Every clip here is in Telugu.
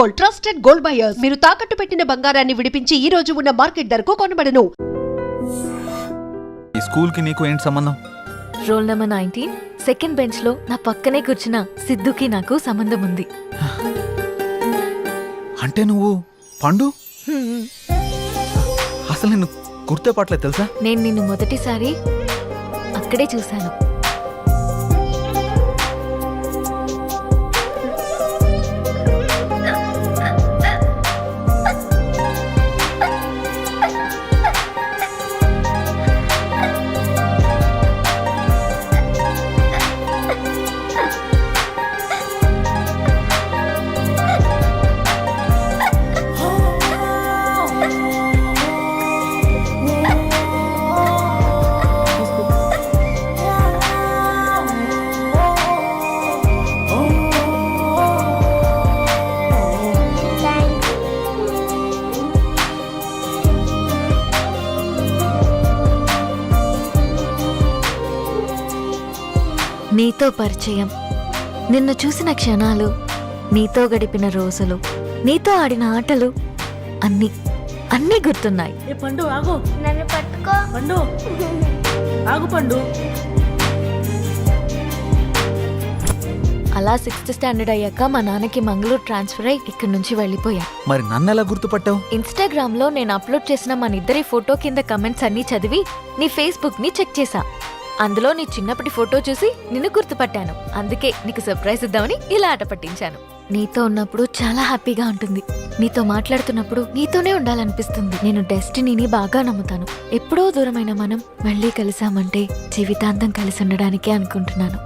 Gold trusted gold buyers. మీరు తాకట్టు పెట్టిన బంగారాన్ని విడిపించి ఈ రోజు ఉన్న మార్కెట్ ధరకు కొనబడను. ఈ స్కూల్కి నీకు ఏంటి సంబంధం? రోల్ నెంబర్ నైన్టీన్ సెకండ్ బెంచ్లో నా పక్కనే కూర్చున్న సిద్ధుకి నాకు సంబంధం ఉంది. అంటే నువ్వు పండు. అసలు నేను గుర్తుపట్టలేదు తెలుసా? నేను నిన్ను మొదటిసారి అక్కడే చూశాను. పరిచయం. నిన్ను చూసిన క్షణాలు నీతో గడిపిన రోజులు నీతో ఆడిన ఆటలు అన్నీ అన్నీ గుర్తున్నాయి. ఏ పండు ఆగు. నన్ను పట్టుకో. పండు. ఆగు పండు. అలా సిక్స్త్ స్టాండర్డ్ అయ్యాక మా నాన్నకి మంగళూరు ట్రాన్స్ఫర్ అయి ఇక్కడి నుంచి వెళ్ళిపోయా. మరి నన్ను ఎలా గుర్తుపట్టావు? ఇన్స్టాగ్రామ్లో నేను అప్లోడ్ చేసిన మన ఇద్దరి ఫోటో కింద కమెంట్స్ అన్ని చదివి నీ ఫేస్బుక్ని చెక్ చేశా. అందులో నీ చిన్నప్పటి ఫోటో చూసి నిన్ను గుర్తుపట్టాను. అందుకే నీకు సర్ప్రైజ్ ఇద్దామని ఇలా ఆట పట్టించాను. నీతో ఉన్నప్పుడు చాలా హ్యాపీగా ఉంటుంది. నీతో మాట్లాడుతున్నప్పుడు నీతోనే ఉండాలనిపిస్తుంది. నేను డెస్టినీని బాగా నమ్ముతాను. ఎప్పుడో దూరమైన మనం మళ్ళీ కలిసామంటే జీవితాంతం కలిసి ఉండడానికే అనుకుంటున్నాను.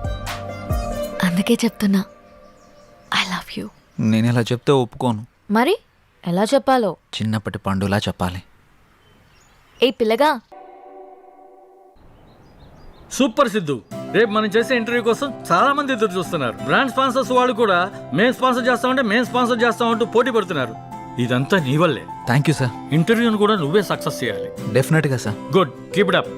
అందుకే చెప్తున్నా ఐ లవ్ యూ నేను ఇలా చెప్తే ఒప్పుకోను. మరి? ఎలా చెప్పాలో? చిన్నప్పటి పండులా చెప్పాలి. ఏ పిల్లగా సూపర్ సిద్ధు. రేపు మనం చేసే ఇంటర్వ్యూ కోసం చాలా మంది ఎదురు చూస్తున్నారు. బ్రాండ్ స్పాన్సర్స్ వాళ్ళు కూడా మేం స్పాన్సర్ చేస్తామంటే మేం స్పాన్సర్ చేస్తామంటూ పోటీ పడుతున్నారు. ఇదంతా నీ వల్లే. థ్యాంక్ యూ సార్ ఇంటర్వ్యూను కూడా నువ్వే సక్సెస్ చేయాలి. డెఫినెట్గా sir good. Keep it up.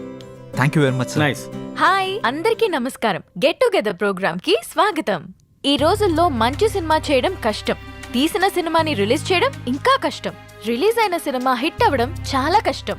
Thank you very much sir nice hi అందరికీ నమస్కారం. గెట్ టుగెదర్ ప్రోగ్రామ్కి స్వాగతం. ఈ రోజుల్లో మంచి సినిమా చేయడం కష్టం. తీసిన సినిమాని రిలీజ్ చేయడం ఇంకా కష్టం. రిలీజ్ అయిన సినిమా హిట్ అవ్వడం చాలా కష్టం.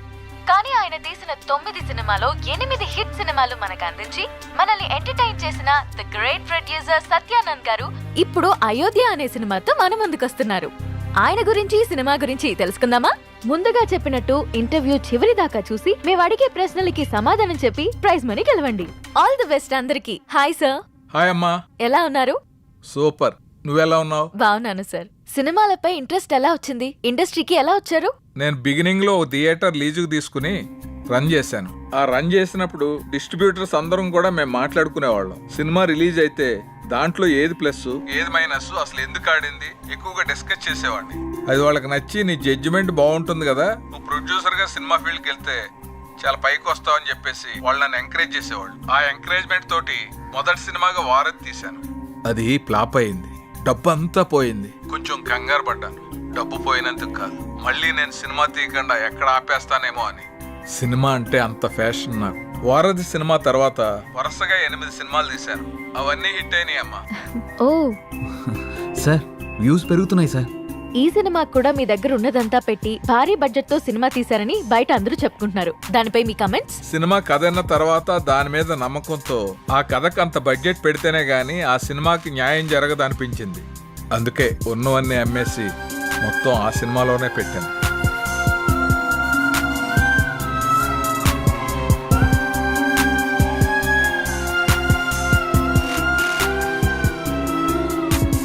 కానీ ఆయన తీసిన తొమ్మిది సినిమాలో ఎనిమిది హిట్ సినిమాలు మనకు అందించి మనల్ని ఎంటర్టైన్ చేసిన ద గ్రేట్ ప్రొడ్యూసర్ సత్యానంద్ గారు ఇప్పుడు అయోధ్య అనే సినిమాతో మన ముందుకొస్తున్నారు ఆయన గురించి సినిమా గురించి తెలుసుకుందామా? ముందుగా చెప్పినట్టు ఇంటర్వ్యూ చివరి దాకా చూసి మేము అడిగే ప్రశ్నలకి సమాధానం చెప్పి ప్రైజ్ మనీ గెలవండి. ఆల్ ది బెస్ట్ అందరికి. హాయ్ సార్ హాయ్ అమ్మా. ఎలా ఉన్నారు? సూపర్. నువ్వెలా ఉన్నావు? బాగున్నాను సార్ సినిమాలపై ఇంట్రెస్ట్ ఎలా వచ్చింది? ఇండస్ట్రీకి ఎలా వచ్చారు? నేను బిగినింగ్లో థియేటర్ లీజుకు తీసుకుని రన్ చేశాను. ఆ రన్ చేసినప్పుడు డిస్ట్రిబ్యూటర్స్ అందరం కూడా మేము మాట్లాడుకునేవాళ్ళం. సినిమా రిలీజ్ అయితే దాంట్లో ఏది ప్లస్ ఏది మైనస్ అసలు ఎందుకు ఆడింది? ఎక్కువగా డిస్కస్ చేసేవాడిని. అది వాళ్ళకి నచ్చి నీ జడ్జిమెంట్ బాగుంటుంది కదా నువ్వు ప్రొడ్యూసర్గా సినిమా ఫీల్డ్కి వెళ్తే చాలా పైకి వస్తావు అని చెప్పేసి వాళ్ళు నన్ను ఎంకరేజ్ చేసేవాళ్ళు. ఆ ఎంకరేజ్మెంట్ తోటి మొదటి సినిమాగా వారధి తీశాను. అది ఫ్లాప్ అయింది. డబ్బు అంతా పోయింది. కొంచెం కంగారు పడ్డాను డబ్బు పోయినందుకు కాదు. మళ్ళీ నేను సినిమా తీయకుండా ఎక్కడ ఆపేస్తానేమో అని. సినిమా అంటే అంత ఫ్యాషన్ నాకు. వారధి సినిమా తర్వాత వరుసగా ఎనిమిది సినిమాలు తీశాను. అవన్నీ హిట్ అయినాయి అమ్మా ఓ. సార్ వ్యూస్ పెరుగుతున్నాయి సార్. ఈ సినిమా కూడా మీ దగ్గర ఉన్నదంతా పెట్టి భారీ బడ్జెట్తో సినిమా తీశారని బయట అందరూ చెప్పుకుంటున్నారు. దానిపై మీ కమెంట్స్ సినిమా కథ అయిన తర్వాత దాని మీద నమ్మకంతో ఆ కథకు అంత బడ్జెట్ పెడితేనే గానీ ఆ సినిమాకి న్యాయం జరగదు అనిపించింది అందుకే ఉన్నవన్నీ అమ్మేసి మొత్తం ఆ సినిమాలోనే పెట్టాను.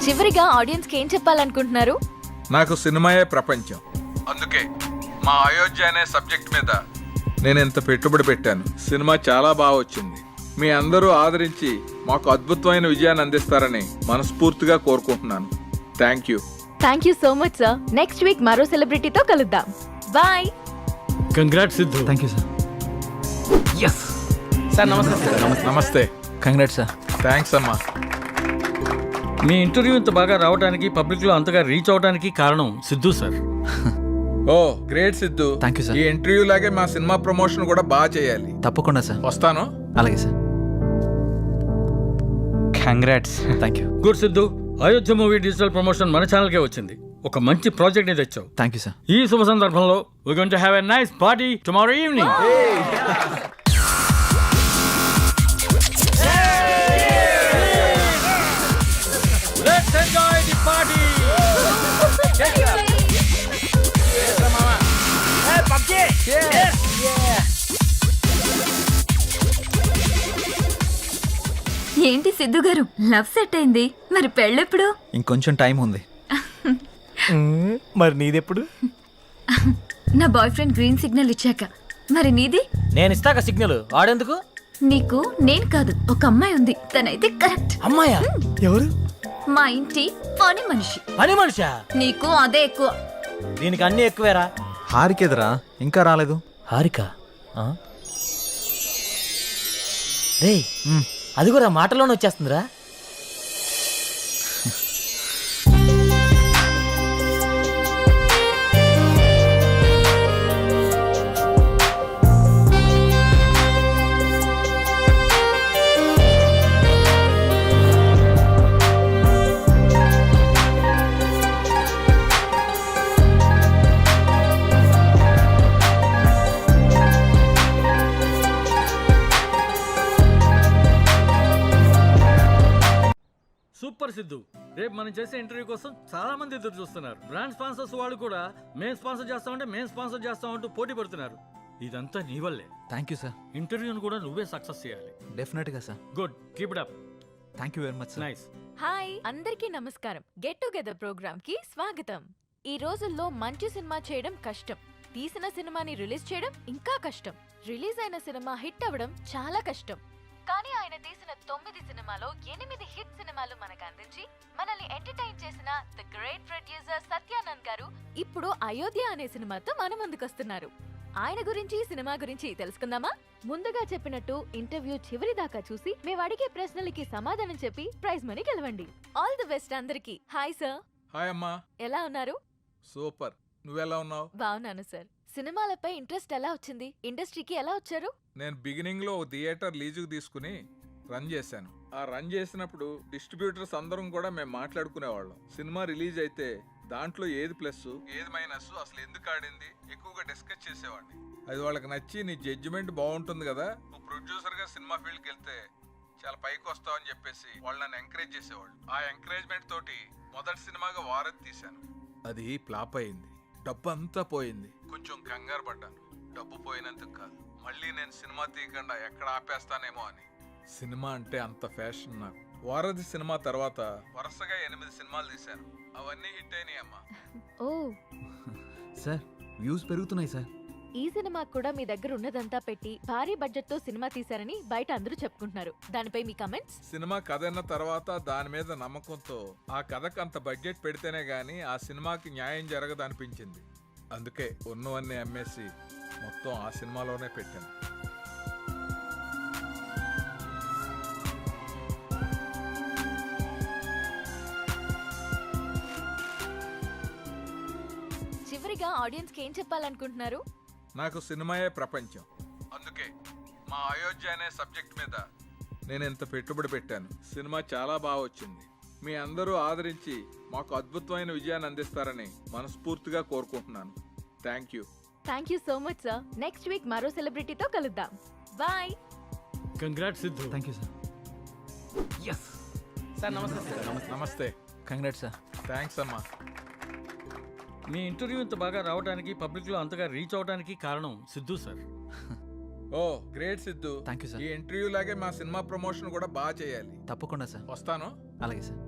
చివరిగా ఆడియన్స్కి ఏం చెప్పాలనుకుంటున్నారు? నాకు సినిమాయే ప్రపంచం. అందుకే మా అయోధ్య అనే సబ్జెక్ట్ మీద నేను ఇంత పెట్టుబడి పెట్టాను. సినిమా చాలా బాగా వచ్చింది. మీ అందరూ ఆదరించి మాకు అద్భుతమైన విజయాన్ని అందిస్తారని మనస్ఫూర్తిగా కోరుకుంటున్నాను. Thank you thank you so much sir next week మరో సెలబ్రిటీతో కలుద్దాం. Bye congrat Siddhu thank you sir yes sir నమస్తే నమస్తే కంగ్రాట్ సార్ థ్యాంక్స్ అమ్మా. మీ ఇంటర్వ్యూ ఇంత బాగా రావడానికి పబ్లిక్లో అంతగా రీచ్ అవడానికి కారణం Siddhu sir. Oh great Siddhu. Thank you, sir. ఈ ఇంటర్వ్యూ లాగే మా సినిమా ప్రమోషన్ కూడా బాగా చేయాలి. తప్పకుండా సార్ వస్తాను. అలాగే sir congrats thank you good Siddhu Ayodhya movie digital promotion మన ఛానల్కే వచ్చింది. ఒక మంచి ప్రాజెక్ట్ని తెచ్చావు. థ్యాంక్ యూ సార్ ఈ శుభ సందర్భంలో we going to have a nice party tomorrow evening ఏంటి సిద్ధు గారు? లవ్ సెట్ అయింది. మరి పెళ్ళెప్పుడు? ఇంకొంచెం టైం ఉంది. మరి నీదెప్పుడు? నా బాయ్ ఫ్రెండ్ గ్రీన్ సిగ్నల్ ఇచ్చాక. మరి నీది? నేను ఇస్తాక సిగ్నల్. వాడేందుకు? నీకు నేను కాదు ఒక అమ్మాయి ఉంది. తనైతే కరెక్ట్. అమ్మాయా? ఎవరు? మా ఇంటి పని మనిషి. పని మనిషా? నీకు అదే ఎక్కువ. దీనికి అన్ని ఎక్కువేరా? హారికేదరా? ఇంకా రాలేదు. హారిక? రే అది కూడా మాటలోనే వచ్చేస్తుందిరా. రేపు మనం చేసే ఇంటర్వ్యూ కోసం చాలా మంది ఎదురు చూస్తున్నారు. బ్రాండ్ స్పాన్సర్స్ వాళ్ళు కూడా మేము స్పాన్సర్ చేస్తామంటే మేము స్పాన్సర్ చేస్తామంటూ పోటీ పడుతున్నారు. ఇదంతా నీ వల్లే. థ్యాంక్ యూ సార్ ఇంటర్వ్యూని కూడా నువ్వే సక్సెస్ చేయాలి. డెఫినెట్గా sir good. Keep it up. Thank you very much sir nice hi అందరికీ నమస్కారం. గెట్ టుగెదర్ ప్రోగ్రామ్కి స్వాగతం. ఈ రోజుల్లో మంచి సినిమా చేయడం కష్టం. తీసిన సినిమాని రిలీజ్ చేయడం ఇంకా కష్టం. రిలీజ్ అయిన సినిమా హిట్ అవ్వడం చాలా కష్టం. కానీ ఆయన తీసిన తొమ్మిది సినిమాలో ఎనిమిది హిట్ సినిమాలు మనకు అందించి మనల్ని ఎంటర్టైన్ చేసిన ద గ్రేట్ ప్రొడ్యూసర్ సత్యానంద్ గారు ఇప్పుడు అయోధ్య అనే సినిమాతో మన ముందుకొస్తున్నారు. ఆయన గురించి సినిమా గురించి తెలుసుకుందామా? ముందుగా చెప్పినట్టు ఇంటర్వ్యూ చివరి దాకా చూసి మేము అడిగే ప్రశ్నలకి సమాధానం చెప్పి ప్రైజ్ మనీ గెలవండి. ఆల్ ది బెస్ట్ అందరికి. హాయ్ సార్ హాయ్ అమ్మా. ఎలా ఉన్నారు? సూపర్. నువ్వెలా ఉన్నావు? బాగున్నాను సార్ సినిమాలపై ఇంట్రెస్ట్ ఎలా వచ్చింది? ఇండస్ట్రీకి ఎలా వచ్చారు? నేను బిగినింగ్లో థియేటర్ లీజుకు తీసుకుని రన్ చేశాను. ఆ రన్ చేసినప్పుడు డిస్ట్రిబ్యూటర్స్ అందరం కూడా మేము మాట్లాడుకునేవాళ్ళం. సినిమా రిలీజ్ అయితే దాంట్లో ఏది ప్లస్ ఏది మైనస్ అసలు ఎందుకు ఆడింది? ఎక్కువగా డిస్కస్ చేసేవాడిని. అది వాళ్ళకి నచ్చి నీ జడ్జిమెంట్ బాగుంటుంది కదా నువ్వు ప్రొడ్యూసర్గా సినిమా ఫీల్డ్కి వెళ్తే చాలా పైకి వస్తావు అని చెప్పేసి వాళ్ళు నన్ను ఎంకరేజ్ చేసేవాళ్ళు. ఆ ఎంకరేజ్మెంట్ తోటి మొదటి సినిమాగా వారధి తీశాను. అది ఫ్లాప్ అయింది. డబ్బు అంతా పోయింది. కొంచెం కంగారు పడ్డాను డబ్బు పోయినందుకు కాదు. మళ్ళీ నేను సినిమా తీయకుండా ఎక్కడ ఆపేస్తానేమో అని. సినిమా అంటే అంత ఫ్యాషన్ నాకు. వారధి సినిమా తర్వాత వరుసగా ఎనిమిది సినిమాలు తీశాను. అవన్నీ హిట్ అయినాయి అమ్మా ఓ. సార్ వ్యూస్ పెరుగుతున్నాయి సార్. ఈ సినిమా కూడా మీ దగ్గర ఉన్నదంతా పెట్టి భారీ బడ్జెట్తో సినిమా తీశారని బయట అందరూ చెప్పుకుంటున్నారు. దానిపై మీ కమెంట్స్ సినిమా కథ అన్న తర్వాత దాని మీద నమ్మకంతో ఆ కథకు అంత బడ్జెట్ పెడితేనే గానీ ఆ సినిమాకి న్యాయం జరగదనిపించింది. అందుకే ఉన్నవన్నీ అమ్మేసి మొత్తం ఆ సినిమాలోనే పెట్టాను. చివరిగా ఆడియన్స్కి ఏం చెప్పాలనుకుంటున్నారు? నాకు సినిమాయే ప్రపంచం. అందుకే మా అయోధ్య అనే సబ్జెక్ట్ మీద నేను ఇంత పెట్టుబడి పెట్టాను. సినిమా చాలా బాగా వచ్చింది. మీ అందరూ ఆదరించి మాకు అద్భుతమైన విజయాన్ని అందిస్తారని మనస్ఫూర్తిగా కోరుకుంటున్నాను. Thank you thank you so much sir next week మరో సెలబ్రిటీతో కలుద్దాం. Bye congrat Siddhu thank you sir yes sir నమస్తే సార్ నమస్తే కంగ్రాట్ సార్ థ్యాంక్స్ అమ్మా. మీ ఇంటర్వ్యూ ఇంత బాగా రావడానికి పబ్లిక్లో అంతగా రీచ్ అవడానికి కారణం Siddhu sir. Oh great Siddhu. Thank you sir ఈ ఇంటర్వ్యూ లాగే మా సినిమా ప్రమోషన్ కూడా బాగా చేయాలి. తప్పకుండా సార్ వస్తాను. అలాగే sir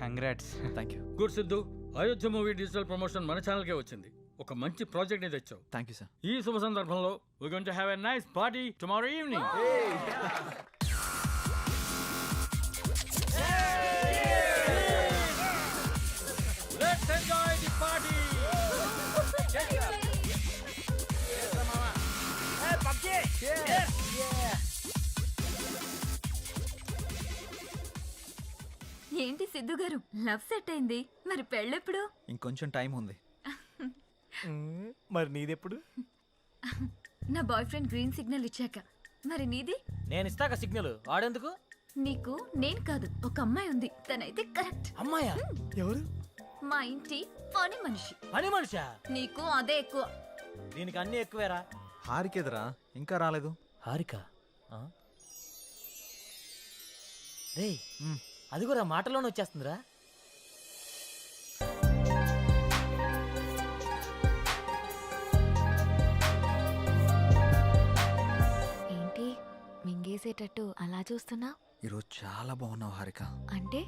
congrats thank you good Siddhu Ayodhya movie digital promotion మన ఛానల్కే వచ్చింది. ఒక మంచి ప్రాజెక్ట్ని తెచ్చావు. థ్యాంక్ యూ సార్ ఈ శుభ సందర్భంలో we going to have a nice party tomorrow evening ఏంటి సిద్ధు గారు? లవ్ సెట్ అయింది. మరి పెళ్ళెప్పుడు? ఇంకొంచెం టైం ఉంది. మరి నీదెప్పుడు? నా బాయ్ ఫ్రెండ్ గ్రీన్ సిగ్నల్ ఇచ్చాక. మరి నీది? నేను ఇస్తాక సిగ్నల్. వాడేందుకు? నీకు నేను కాదు ఒక అమ్మాయి ఉంది. తనైతే కరెక్ట్. అమ్మాయా? ఎవరు? మా ఇంటి పని మనిషి. పని మనిషా? నీకు అదే ఎక్కువ. దీనికి అన్ని ఎక్కువేరా? హారికేదరా? ఇంకా రాలేదు. హారిక? ఆ? రేయ్. అది కూడా మాటలోనే వచ్చేస్తుందిరా. ఏంటి మింగేసేటట్టు అలా చూస్తున్నా? ఈరోజు చాలా బాగున్నావు హారిక. అంటే?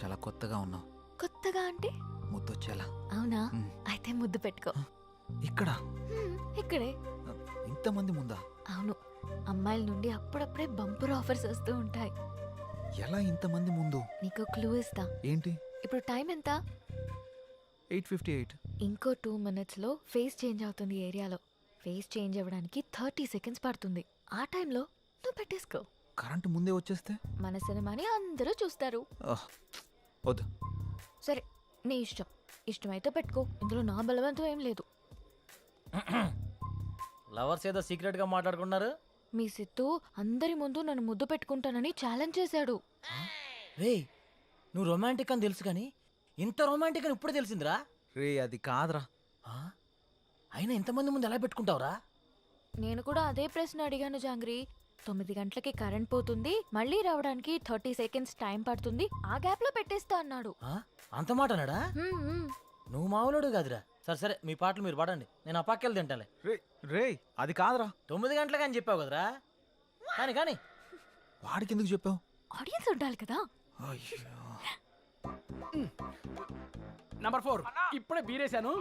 చాలా కొత్తగా ఉన్నావు. కొత్తగా అంటే? ముద్దొచ్చేలా. అవునా. అయితే ముద్దు పెట్టుకో. ఇక్కడ? ఇక్కడే. ఇంతమంది ముందా? అవును. అమ్మాయిల నుండి అప్పుడప్పుడే బంపర్ ఆఫర్స్ వస్తూ ఉంటాయి. ఎలా ఇంతమంది ముందు? నీకు క్లూ ఇస్తా. ఏంటి? ఇప్పుడు టైం ఎంత? Eight fifty eight. ఇంకో టూ మినిట్స్లో ఫేస్ చేంజ్ అవుతుంది ఏరియాలో. ఫేస్ చేంజ్ అవ్వడానికి థర్టీ సెకండ్స్ పడుతుంది. ఆ టైంలో నువ్వు పెట్టేసుకో. కరెంటు ముందే వచ్చేస్తే? మన సినిమాని అందరూ చూస్తారు. వద్దు. సరే నీ ఇష్టం. ఇష్టమైతే పెట్టుకో. ఇందులో నా బలవంతం ఏం లేదు. లవర్స్ ఏదో సీక్రెట్గా మాట్లాడుకున్నారు మీ సిత్తు అందరి ముందు నన్ను ముద్దు పెట్టుకుంటానని ఛాలెంజ్ చేశాడు. రేయ్ నువ్వు రొమాంటిక్ అని తెలుసు కానీ ఇంత రొమాంటిక్ అని ఇప్పుడు తెలిసిందిరా. రే అది కాదురా. ఆ? అయినా ఇంతమంది ముందు ఎలా పెట్టుకుంటావురా? నేను కూడా అదే ప్రశ్న అడిగాను జాంగ్రీ. తొమ్మిది గంటలకి కరెంట్ పోతుంది మళ్ళీ రావడానికి థర్టీ సెకండ్స్ టైం పడుతుంది ఆ గ్యాప్లో పెట్టేస్తా అన్నాడు. ఆ? అంత మాట అన్నాడా హ్మ్, హ్మ్. నువ్వు మామూలుడు కాదురా. సరే సరే మీ పాటలు మీరు పాడండి. నేను ఆ పక్కెళ్ళి తింటాలే. రే రే అది కాదురా. తొమ్మిది గంటలకు అని చెప్పావు కదరా? కానీ కానీ. వాడికి ఎందుకు చెప్పావు? ఆడియన్స్ ఉండాలి కదా. అయ్యో. నంబర్ ఫోర్ ఇప్పుడే బీరేశాను.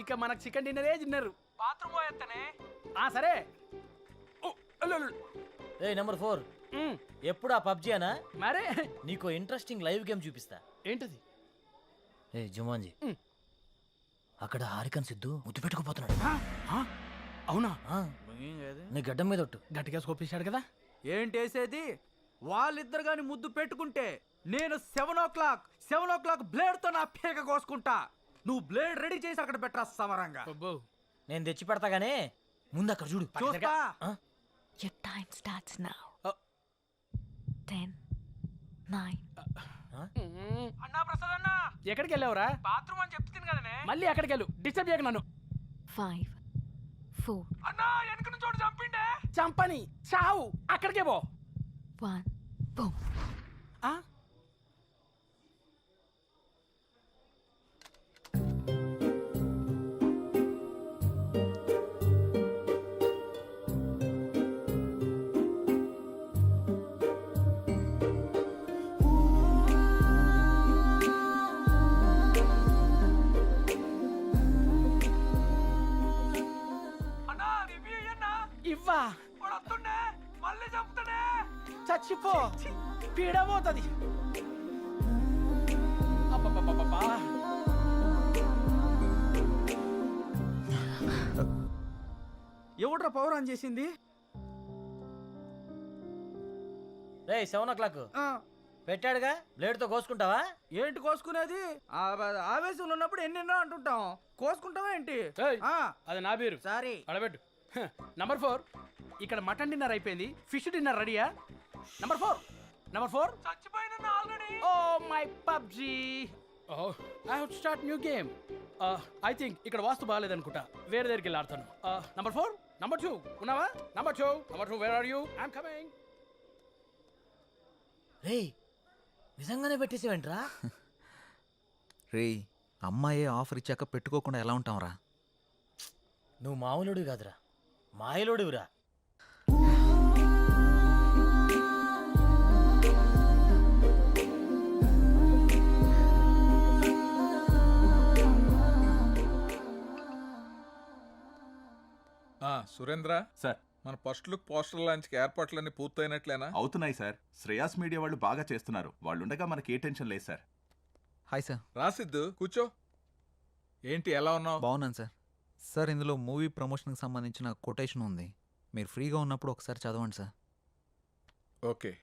ఇక మనకు చికెన్ డిన్నరే తిన్నారు బాత్రూమ్ పోయేస్తానే ఆ సరే. రే నెంబర్ ఫోర్ ఎప్పుడు ఆ పబ్జీ అనా? మరే. నీకు ఇంట్రెస్టింగ్ లైవ్ గేమ్ చూపిస్తా. ఏంటది? ఏ జుమాన్జీ. అక్కడ హారికన్ సిద్ధు ముద్దు పెట్టుకుపోతున్నాడు. ఆ, ఆ, అవునా? ఆ, నీ గడ్డం మీద ఒట్టు. గట్టిగా స్కోపేశాడు కదా? ఏంటేసేది వాళ్ళిద్దరు గాని ముద్దు పెట్టుకుంటే నేను seven o'clock seven o'clock బ్లేడ్తో నా పీక కోసుకుంటా. నువ్వు బ్లేడ్ రెడీ చేసి అక్కడ పెట్టరా సమరంగా. అబ్బో. నేను తెచ్చి పెడతా గానీ ముందు అక్కడ చూడు. చూస్తా. ఆ? Your time starts now. Ten, nine, అన్నా ప్రసాద్ అన్నా. ఎక్కడికి వెళ్ళావురా? బాత్రూమ్ అని చెప్తుంది కదనే. మళ్ళీ ఎక్కడికి వెళ్ళు డిస్టర్బ్ చేయక నన్ను. Five, four, అన్నా వెనక నుంచి చోటు చంపిండే. చంపని చావు అక్కడికే పో. one, boom. ఆ? చచ్చిపో. పీడబోతుంది. ఎవడ్రా పవర్ ఆన్ చేసింది? రే సెవెన్ ఓ క్లాక్. ఆ, పెట్టాడుగా? బ్లేడ్తో కోసుకుంటావా? ఏంటి కోసుకునేది? ఆ, ఆవేశంలో ఉన్నప్పుడు ఎన్నెన్నో అంటుంటాం. కోసుకుంటావా ఏంటి? ఏయ్, ఆ, అది నా బీరు. సారీ. అడబెట్టు. Number four. ఇక్కడ మటన్ డిన్నర్ అయిపోయింది. ఫిష్ డిన్నర్ రెడీయా? నంబర్ ఫోర్ నంబర్ ఫోర్ చచ్చిపోయిన already oh my PUBG oh I have start new game I think ఇక్కడ వాస్తు బాగాలేదనుకుంటా వేరే దగ్గరికి వెళ్ళి ఆడతాను. నంబర్ ఫోర్ నంబర్ టూ ఉన్నావా? Number two number two where are you I'm coming రే నిజంగానే పెట్టేసేవేంట్రా? రే అమ్మాయే ఆఫర్ ఇచ్చాక పెట్టుకోకుండా ఎలా ఉంటాంరా? నువ్వు మామూలుడు కాదురా. మాయలోడివిరా. ఆ, సురేంద్ర సార్. మన ఫస్ట్ లుక్ పోస్టర్ లాంచ్కి ఏర్పాట్లన్నీ పూర్తయినట్లేనా? అవుతున్నాయి సార్. శ్రేయాస్ మీడియా వాళ్ళు బాగా చేస్తున్నారు. వాళ్ళుండగా మనకి ఏ టెన్షన్ లేదు సార్. Hi sir. రాసిద్దు కూర్చో. ఏంటి ఎలా ఉన్నావు? బాగున్నాను సార్. సార్ ఇందులో మూవీ ప్రమోషన్కి సంబంధించిన కొటేషన్ ఉంది. మీరు ఫ్రీగా ఉన్నప్పుడు ఒకసారి చదవండి సార్. ఓకే.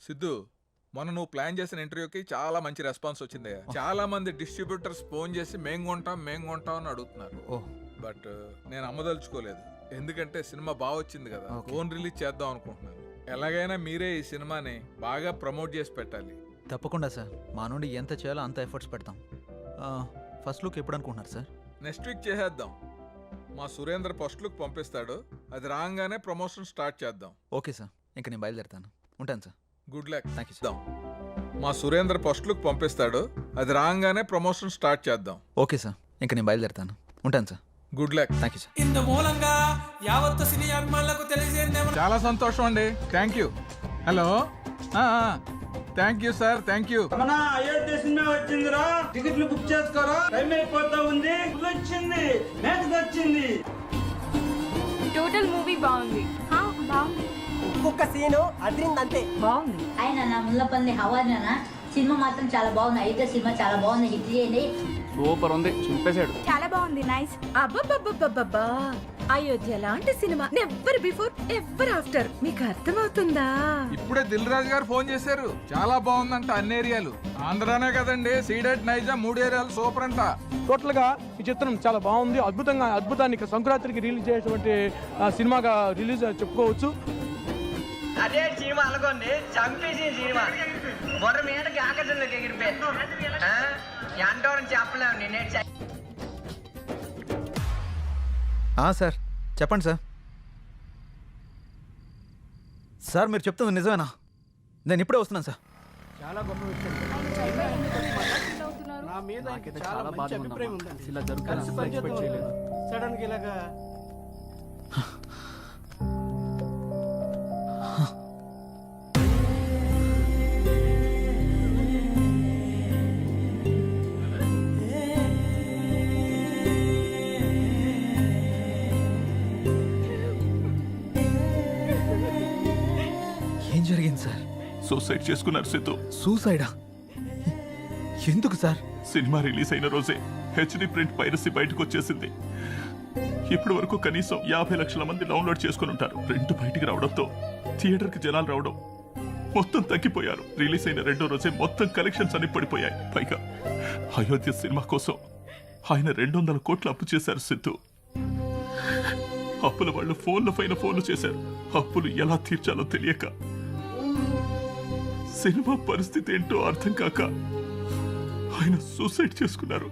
సిద్ధు మొన్న నువ్వు ప్లాన్ చేసిన ఇంటర్వ్యూకి చాలా మంచి రెస్పాన్స్ వచ్చింది. చాలా మంది డిస్ట్రిబ్యూటర్స్ ఫోన్ చేసి మేం కొంటాం మేం కొంటాం అని అడుగుతున్నారు. బట్ నేను అమ్మదలుచుకోలేదు. ఎందుకంటే సినిమా బాగా వచ్చింది కదా. ఫోన్ రిలీజ్ చేద్దాం అనుకుంటున్నాను. ఎలాగైనా మీరే ఈ సినిమాని బాగా ప్రమోట్ చేసి పెట్టాలి. తప్పకుండా సార్. మా నుండి ఎంత చేయాలో అంత ఎఫర్ట్స్ పెడతాం. ఫస్ట్ లుక్ ఎప్పుడు అనుకుంటున్నారు సార్? నెక్స్ట్ వీక్ చేసేద్దాం. మా సురేంద్ర ఫస్ట్ లుక్ పంపిస్తాడు. అది రాగానే ప్రమోషన్ స్టార్ట్ చేద్దాం. Okay sir. ఇంక నేను బయలుదేరుతాను. ఉంటాను sir. Good luck thank you sir చేద్దాం మా సురేంద్ర ఫస్ట్ లుక్ పంపిస్తాడు. అది రాగానే ప్రమోషన్ స్టార్ట్ చేద్దాం. ఓకే సార్ ఇంక నేను బయలుదేరుతాను. ఉంటాను sir good luck thank you sir ఇందు మూలంగా యావత్తు సినీ అభిమానులకు తెలియజేయండి చాలా సంతోషం అండి thank you hello thank you sir thank you Ayodhya cinema వచ్చిందిరా? టికెట్లు బుక్ చేసుకోరా? టైం అయిపోతా ఉంది. వచ్చింది మ్యాచ్ వచ్చింది టోటల్ మూవీ బాగుంది. ఒక్కొక్క సీను అదిరిందంతే. బాగుంది. ఆయన నా ముల్లపల్లి హవానా సినిమా మాత్రం చాలా బాగుంది. అయితే సినిమా చాలా బాగుంది. హిట్ చేయండి. సూపర్ ఉంది. చింపేశాడు. చాలా బాగుంది. నైస్ అబ్బబ్బబ్బబ్బబ్బా అయోధ్య లాంటి cinema never before ever after. మీకు అర్థమవుతుందా? ఇప్పుడే దిల్ రాజు గారు ఫోన్ చేశారు. చాలా బాగుందంట అన్ని ఏరియాలు. ఆంధ్రానే కదండి. సీడెడ్ నైజా మూడు ఏరియాలు సూపర్ అంట. టోటల్గా ఈ చిత్రం చాలా బాగుంది. అద్భుతంగా అద్భుతాన్ని సంక్రాంతికి రిలీజ్ చేసేటువంటి ఆ, సినిమాగా రిలీజ్ చెప్పుకోవచ్చు. అదే సినిమా అనుకోండి చంపేసిన సినిమా. బొర్ర మీదకి ఆకాశంలోకి ఎగిరిపోయారు ఎంటోరని చెప్పలేము నేనే సార్. చెప్పండి సార్. సార్ మీరు చెప్తుంది నిజమేనా? నేను ఇప్పుడే వస్తున్నాను సార్. చాలా గొప్ప విషయం. నా మీద చాలా మంచి అభిప్రాయం ఉందండి. ఇలా ఇలాగా సూసైడ్ చేసుకున్నారు సిద్ధు. సూసైడా ఎందుకు సార్? సినిమా రిలీజ్ అయిన రోజే హెచ్డి ప్రింట్ పైరసీ బయటకు వచ్చేసింది. ఇప్పటి వరకు కనీసం యాభై లక్షల మంది డౌన్లోడ్ చేసుకుని ఉంటారు. ప్రింట్ బయటికి రావడంతో థియేటర్కి జనాలు రావడం మొత్తం తగ్గిపోయారు. రిలీజ్ అయిన రెండో రోజే మొత్తం కలెక్షన్స్ అన్ని పడిపోయాయి. పైగా అయోధ్య సినిమా కోసం ఆయన రెండు వందల కోట్లు అప్పు చేశారు సిద్ధు. అప్పుల వాళ్ళు ఫోన్ల పైన ఫోన్లు చేశారు. అప్పులు ఎలా తీర్చాలో తెలియక సినిమా పరిస్థితి ఏంటో అర్థం కాక ఆయన సూసైడ్ చేసుకున్నారు.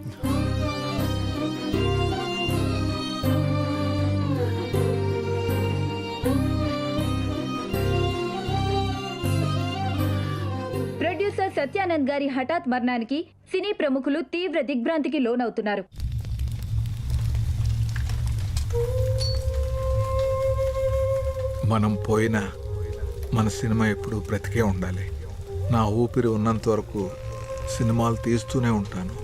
ప్రొడ్యూసర్ సత్యానంద్ గారి హఠాత్ మరణానికి సినీ ప్రముఖులు తీవ్ర దిగ్భ్రాంతికి లోనవుతున్నారు. మనం పోయినా మన సినిమా ఎప్పుడు బ్రతికే ఉండాలి. నా ఊపిరి ఉన్నంత వరకు సినిమాలు తీస్తూనే ఉంటాను.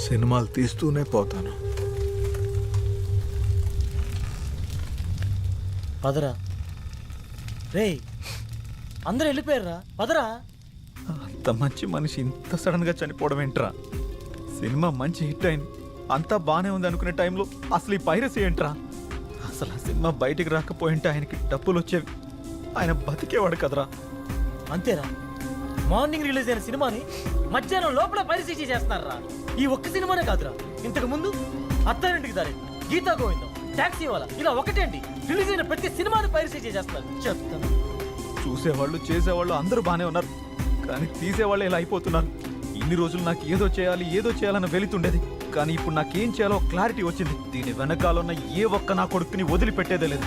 సినిమాలు తీస్తూనే పోతాను. పదరా. రేయ్ అందరూ వెళ్ళిపోయారా పదరా. అంత మంచి మనిషి ఇంత సడన్గా చనిపోవడం ఏంట్రా? సినిమా మంచి హిట్ అయింది. అంతా బాగానే ఉంది అనుకునే టైంలో అసలు ఈ పైరసీ ఏంట్రా? అసలు ఆ సినిమా బయటికి రాకపోయింటే ఆయనకి డబ్బులు వచ్చేవి ఆయన బతికేవాడు కదరా. అంతేరా. మార్నింగ్ రిలీజ్ అయిన సినిమాని మధ్యాహ్నం లోపల పరిశీలి చేస్తున్నారా ఈ ఒక్క సినిమానే కాదురా. ఇంతకు ముందు అత్తారింటికి దారి గీతా గోవిందం ట్యాక్సీ వాళ్ళ ఇలా ఒకటేంటి? రిలీజ్ అయిన ప్రతి సినిమాని పరిశీలి చేస్తారు చెప్తాను. చూసేవాళ్ళు చేసేవాళ్ళు అందరూ బాగానే ఉన్నారు. కానీ తీసేవాళ్ళు ఇలా అయిపోతున్నారు. ఇన్ని రోజులు నాకు ఏదో చేయాలి ఏదో చేయాలని వెళుతుండేది. కానీ ఇప్పుడు నాకేం చేయాలో క్లారిటీ వచ్చింది. దీని వెనకాలన్న ఏ ఒక్క నా కొడుకుని వదిలిపెట్టేదే లేదు.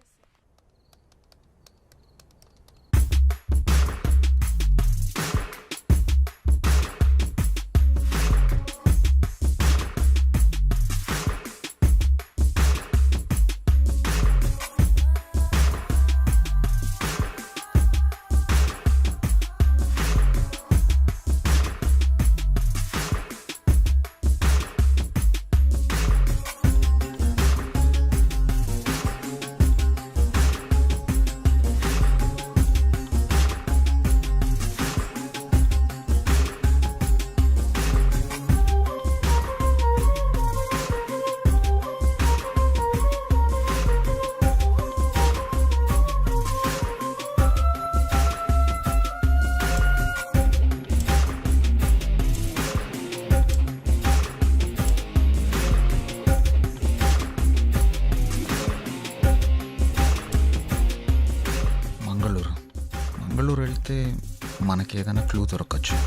ఏదైనా క్లూ దొరకచ్చు.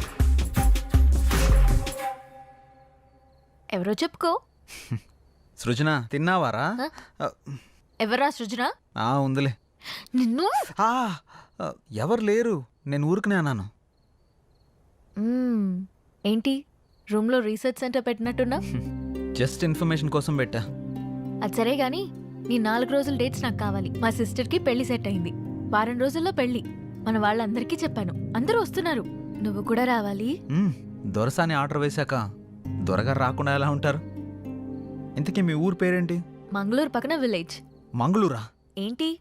ఎవరో చెప్పుకో. సృజన తిన్నావారా? ఎవరా సృజన? ఆ ఉందిలే. నిన్ను? ఆ, ఎవరు లేరు? నేను ఊరికనే అన్నాను. మ్మ్. ఏంటి? రూమ్లో రీసెర్చ్ సెంటర్ పెట్టినట్టున్నా? జస్ట్ ఇన్ఫర్మేషన్ కోసం పెట్టా. అది సరే గాని నీ నాలుగు రోజుల డేట్స్ నాకు కావాలి. మా సిస్టర్కి పెళ్ళి సెట్ అయింది. వారం రోజుల్లో పెళ్ళి. మన వాళ్ళందరికీ చెప్పాను. అందరూ వస్తున్నారు. నువ్వు కూడా రావాలి? దొరసాని ఆర్డర్ వేశాక దొరగా రాకుండా ఎలా ఉంటారు? ఇంతకీ మీ ఊరు పేరేంటి? మంగళూరు పక్కన విలేజ్. మంగళూరా? ఏంటి?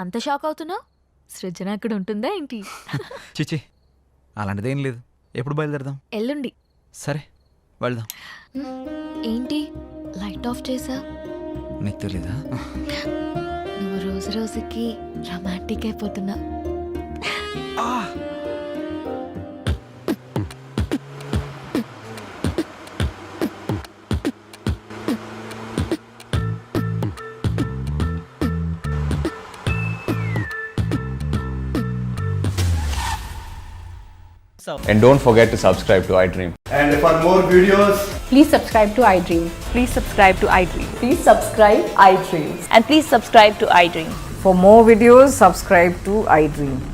అంత షాక్ అవుతున్నావు? సృజన అక్కడ ఉంటుందా ఏంటి? చిచి అలాంటిదేం లేదు. ఎప్పుడు బయలుదేరదాం? ఎల్లుండి. సరే వెళ్దాం. ఏంటి? లైట్ ఆఫ్ చేసా? నీకు తెలీదా? నువ్వు రోజు రోజుకి romantic Ah! And don't forget to subscribe to iDream. And for more videos, please subscribe to iDream. Please subscribe to iDream. Please subscribe iDream. And please subscribe to iDream. For more videos, subscribe to iDream.